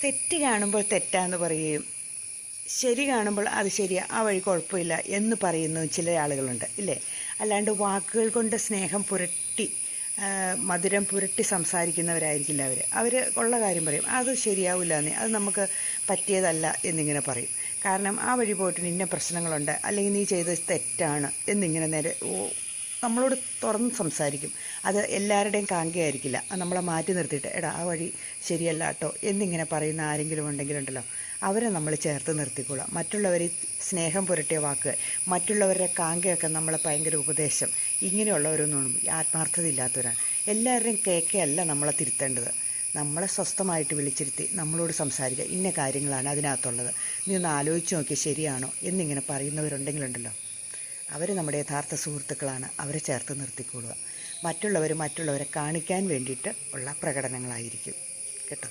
തെറ്റ് കാണുമ്പോൾ തെറ്റാന്ന് പറയുകയും ശരി കാണുമ്പോൾ അത് ശരിയാ ആ വഴി കുഴപ്പമില്ല എന്ന് പറയുന്ന ചില ആളുകളുണ്ട് ഇല്ലേ? അല്ലാണ്ട് വാക്കുകൾ കൊണ്ട് സ്നേഹം പുരട്ടി മധുരം പുരട്ടി സംസാരിക്കുന്നവരായിരിക്കില്ല അവർ അവർ ഉള്ള കാര്യം പറയും അത് ശരിയാവില്ല എന്നേ അത് നമുക്ക് പറ്റിയതല്ല എന്നിങ്ങനെ പറയും. കാരണം ആ വഴി പോയിട്ട് ഇന്ന പ്രശ്നങ്ങളുണ്ട് അല്ലെങ്കിൽ നീ ചെയ്തത് തെറ്റാണ് എന്നിങ്ങനെ നേരെ നമ്മളോട് തുറന്ന് സംസാരിക്കും. അത് എല്ലാവരുടെയും കാങ്കയായിരിക്കില്ല. നമ്മളെ മാറ്റി നിർത്തിയിട്ട് എടാ ആ വഴി ശരിയല്ല കേട്ടോ. എന്നിങ്ങനെ പറയുന്ന ആരെങ്കിലും ഉണ്ടെങ്കിലുണ്ടല്ലോ അവരെ നമ്മൾ ചേർത്ത് നിർത്തിക്കൊള്ളാം മറ്റുള്ളവരെ സ്നേഹം പുരട്ടിയ വാക്ക് മറ്റുള്ളവരുടെ കാങ്കയൊക്കെ നമ്മളെ ഭയങ്കര ഉപദേശം. ഇങ്ങനെയുള്ളവരൊന്നും ആത്മാർത്ഥത ഇല്ലാത്തവരാണ് എല്ലാവരുടെയും കേക്കയല്ല നമ്മളെ തിരുത്തേണ്ടത്. നമ്മളെ സ്വസ്ഥമായിട്ട് വിളിച്ചിരുത്തി നമ്മളോട് സംസാരിക്കുക. ഇന്ന കാര്യങ്ങളാണ് അതിനകത്തുള്ളത്. നീ ഒന്ന് ആലോചിച്ച് നോക്കി ശരിയാണോ? എന്നിങ്ങനെ പറയുന്നവരുണ്ടെങ്കിലുണ്ടല്ലോ. അവർ നമ്മുടെ യഥാർത്ഥ സുഹൃത്തുക്കളാണ്. അവരെ ചേർത്ത് നിർത്തിക്കൊള്ളുക. മറ്റുള്ളവർ മറ്റുള്ളവരെ കാണിക്കാൻ വേണ്ടിയിട്ട് ഉള്ള പ്രകടനങ്ങളായിരിക്കും. കേട്ടോ?